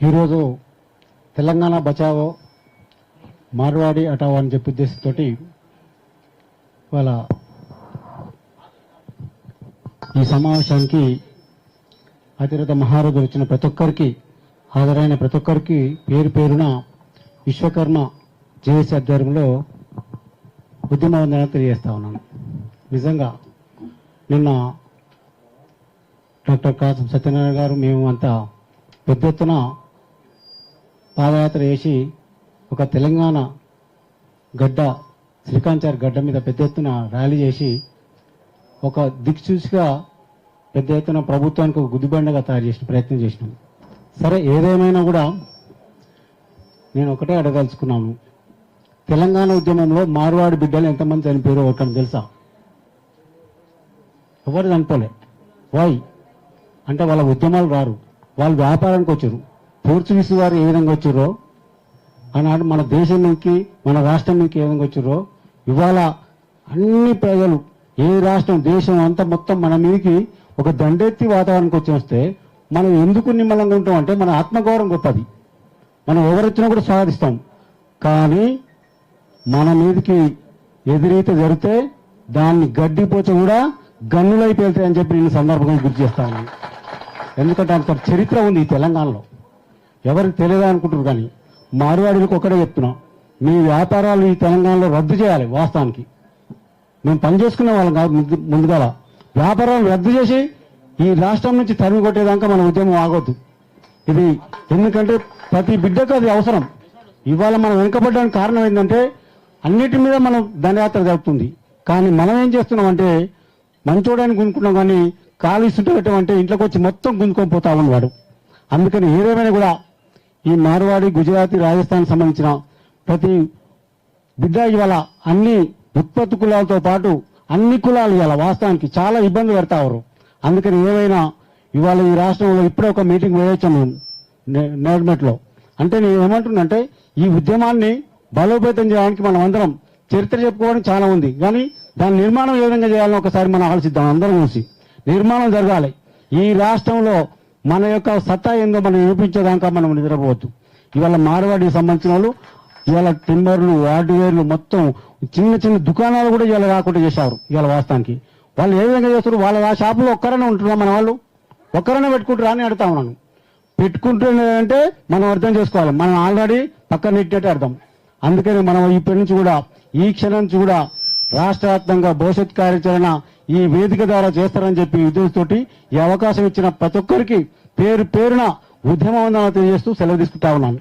ఈరోజు తెలంగాణ బచావో మార్వాడి అటావో అని చెప్పి ఉద్దేశంతో వాళ్ళ ఈ సమావేశానికి అతిరథ మహారాజు వచ్చిన ప్రతి ఒక్కరికి హాజరైన ప్రతి ఒక్కరికి పేరు పేరున విశ్వకర్మ జేఏసీ ఆధ్వర్యంలో ఉద్యమ వందన తెలియజేస్తా ఉన్నాను. నిజంగా నిన్న డాక్టర్ కాసం సత్యనారాయణ గారు మేము అంతా పెద్ద ఎత్తున పాదయాత్ర చేసి ఒక తెలంగాణ గడ్డ శ్రీకాంచార్ గడ్డ మీద పెద్ద ఎత్తున ర్యాలీ చేసి ఒక దిక్చూసిగా పెద్ద ఎత్తున ప్రభుత్వానికి ఒక గుదిబండగా తయారు చేసిన ప్రయత్నం చేసినాం. సరే ఏదేమైనా కూడా నేను ఒకటే అడగదలుచుకున్నాను తెలంగాణ ఉద్యమంలో మార్వాడి బిడ్డలు ఎంతమంది చనిపోయారో ఒకటి తెలుసా? ఎవరు చనిపోలే? వై? అంటే వాళ్ళ ఉద్యమాలు రారు. వాళ్ళు వ్యాపారానికి వచ్చారు. పోర్చుగీస్ వారు ఏ విధంగా వచ్చారో ఆనాడు మన దేశం నుంచి మన రాష్ట్రం నుంచి ఏ విధంగా వచ్చారో ఇవాళ అన్ని ప్రజలు ఏ రాష్ట్రం దేశం అంతా మొత్తం మన మీదకి ఒక దండెత్తి వాతావరణానికి వచ్చి వస్తే మనం ఎందుకు నిమ్మలంగా ఉంటాం అంటే మన ఆత్మగౌరవం గొప్పది. మనం ఎవరొచ్చినా కూడా స్వాగతిస్తాం కానీ మన మీదకి ఎదురైతే జరిగితే దాన్ని గడ్డిపోచ కూడా గన్నులై పేలుతాయని చెప్పి నేను సందర్భంగా గుర్తు చేస్తాను ఎందుకంటే అంత చరిత్ర ఉంది ఈ తెలంగాణలో. ఎవరికి తెలియదు అనుకుంటారు కానీ మార్వాడీలకు ఒకటే చెప్తున్నాం మీ వ్యాపారాలు ఈ తెలంగాణలో రద్దు చేయాలి వాస్తవానికి. మేము పని చేసుకునే వాళ్ళం కాదు ముందు- ముందుగాల. వ్యాపారాలు రద్దు చేసి ఈ రాష్ట్రం నుంచి తరిమి కొట్టేదాకా మన ఉద్యమం ఆగొద్దు. ఇది ఎందుకంటే ప్రతి బిడ్డకు అది అవసరం. ఇవాళ మనం వెనుకబడడానికి కారణం ఏంటంటే అన్నిటి మీద మనం దండయాత్ర జరుగుతుంది కానీ మనం ఏం చేస్తున్నాం అంటే మంచోడానికి గుంజుకున్నాం కానీ కాలు ఇస్తుంటే పెట్టమంటే ఇంట్లోకి వచ్చి మొత్తం గుంజుకొని పోతా ఉన్నవాడు అందుకని ఏదేమైనా కూడా ఈ మార్వాడి గుజరాతీ రాజస్థాన్ సంబంధించిన ప్రతి బిడ్డ ఇవాళ అన్ని ఉత్పత్తి కులాలతో పాటు అన్ని కులాలు ఇవాళ వాస్తవానికి చాలా ఇబ్బంది పెడతారు అందుకని ఏమైనా ఇవాళ ఈ రాష్ట్రంలో ఇప్పుడే ఒక మీటింగ్ వేయొచ్చాము నేర్మెట్లో అంటే నేను ఏమంటున్నంటే ఈ ఉద్యమాన్ని బలోపేతం చేయడానికి మనం అందరం చరిత్ర చెప్పుకోవడం చాలా ఉంది. కానీ దాని నిర్మాణం ఏ విధంగా చేయాలని ఒకసారి మనం ఆలోచిద్దాం అందరం కలిసి. నిర్మాణం జరగాలి. ఈ రాష్ట్రంలో మన యొక్క సత్తా ఏందో మనం నిరూపించేదాకా మనం నిద్రపోవద్దు. ఇవాళ మార్వాడికి సంబంధించిన వాళ్ళు ఇవాళ టిమ్మర్లు హార్డ్వేర్లు మొత్తం చిన్న చిన్న దుకాణాలు కూడా ఇవాళ రాకుండా చేశారు ఇవాళ వాస్తవానికి. వాళ్ళు ఏ విధంగా చేస్తారు వాళ్ళ ఆ షాపులో ఒక్కరైనా ఉంటున్నాం మన వాళ్ళు? ఒక్కరైనా పెట్టుకుంటారా అని అడుగుతా ఉన్నాను. పెట్టుకుంటున్నారంటే మనం అర్థం చేసుకోవాలి. మనం ఆల్రెడీ పక్కన నెట్టినట్టే అర్థం. అందుకని మనం ఇప్పటి నుంచి కూడా ఈ క్షణం నుంచి కూడా రాష్ట్ర వ్యాప్తంగా భవిష్యత్ కార్యాచరణ ఈ వేదిక ద్వారా చేస్తారని చెప్పి ఉద్దేశంతోటి ఈ అవకాశం ఇచ్చిన ప్రతి ఒక్కరికి పేరు పేరున ఉద్యమ వందనాలు తెలియజేస్తూ సెలవు తీసుకుంటా ఉన్నాను.